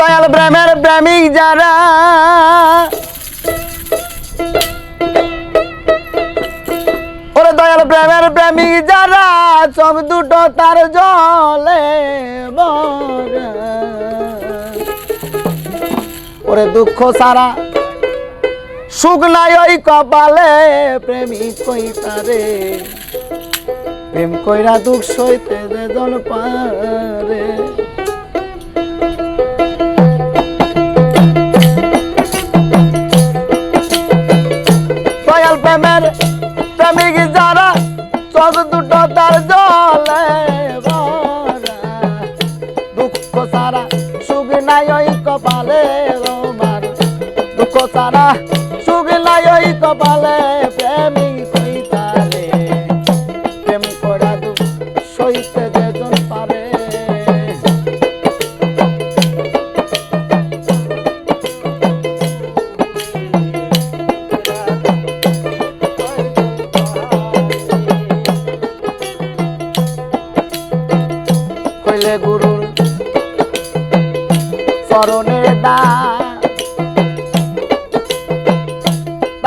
দয়াল প্রেমের প্রেমিক যারা। ওরে দয়াল প্রেমের প্রেমিক যারা চোখ দুটো তার জলে। ওরে দুঃখ সারা, সুখ নাই ওই কপালে, প্রেমিক কই তারে? প্রেম কইরা দুঃখ সইতে যে জন পারে। সারা সুখ নাই ওই কপালে রোমার দুঃখ সারা সুখ নাই ওই কপালে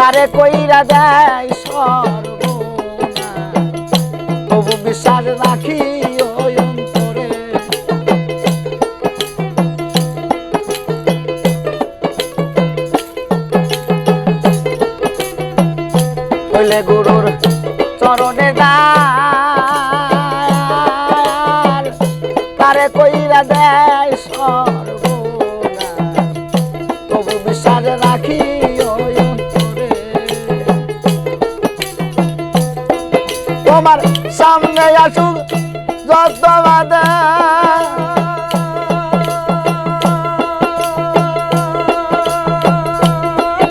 তারে কইরা দেয় সর্বনা তবু বিশ্বাস রাখি ওই অন্তরে। কইলে গুরুর চরণে দার তারে কইরা দেয় সর্বনা তবু বিশ্বাস রাখি তোমার সামনে আসুক যত বাধা।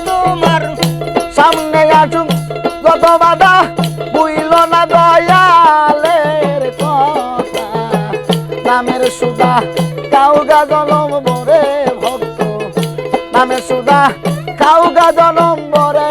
তোমার সামনে সুদা কাউগা জনম বরে ভক্ত। নামের সুদা কাউগা জনম বরে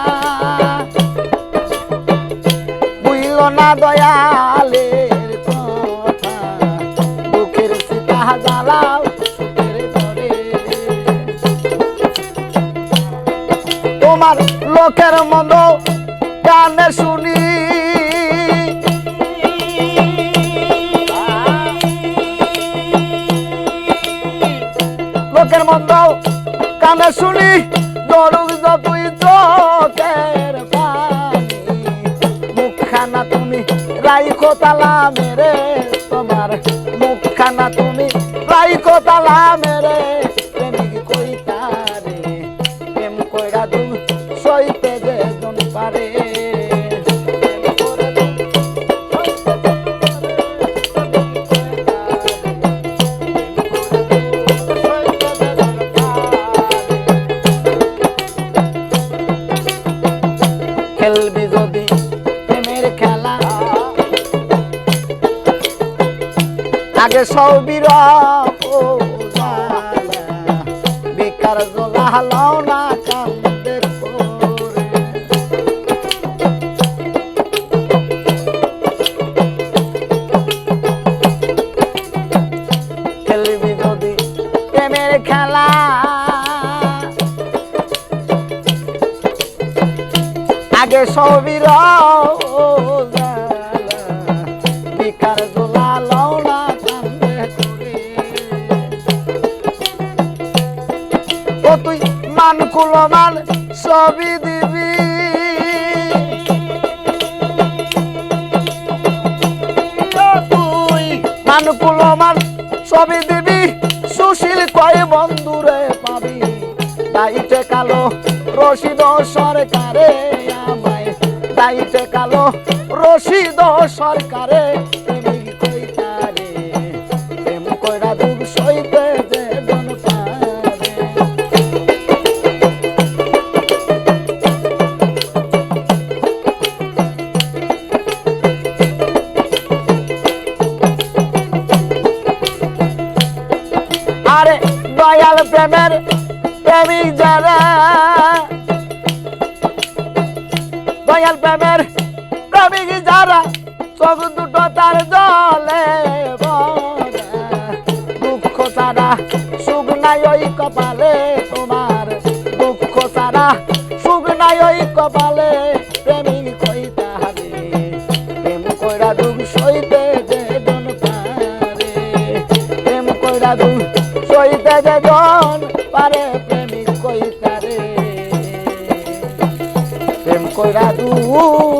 না জ্বালাও তোমার লোকের মন্দ কানে শুনি। লোকের মন্দ কানে শুনি। মুখখানা তুমি রাইখো তালা মেরে তোমার মুখখানা তুমি রাইখো তালা মেরে প্রেমিক কইতারে, প্রেম কইরা তুমি সইতে সৌবির বেকার জোলা। হালাও না কান্দে খেলবি যদি প্রেমের খেলা। আগে সবির বিকার মান কুলমান সবই দিবি। তুই মান দিবি। সুশীল কয় বন্ধুরে পাবি। দাইতে কালো রশিদ সরকারে আমায়। দাইতে কালো রশিদ সরকারে প্রেমের প্রেমিক যারা দয়াল প্রেমের প্রেমিক যারা, চোখ দুটো তার জলে। দুঃখ ছাড়া সুখ নাই ওই কপালে তোমার দুঃখ ছাড়া সুখ নাই ওই কপালে সইতে যে জন পারে প্রেমিক কইতারে। প্রেম কইরা পারে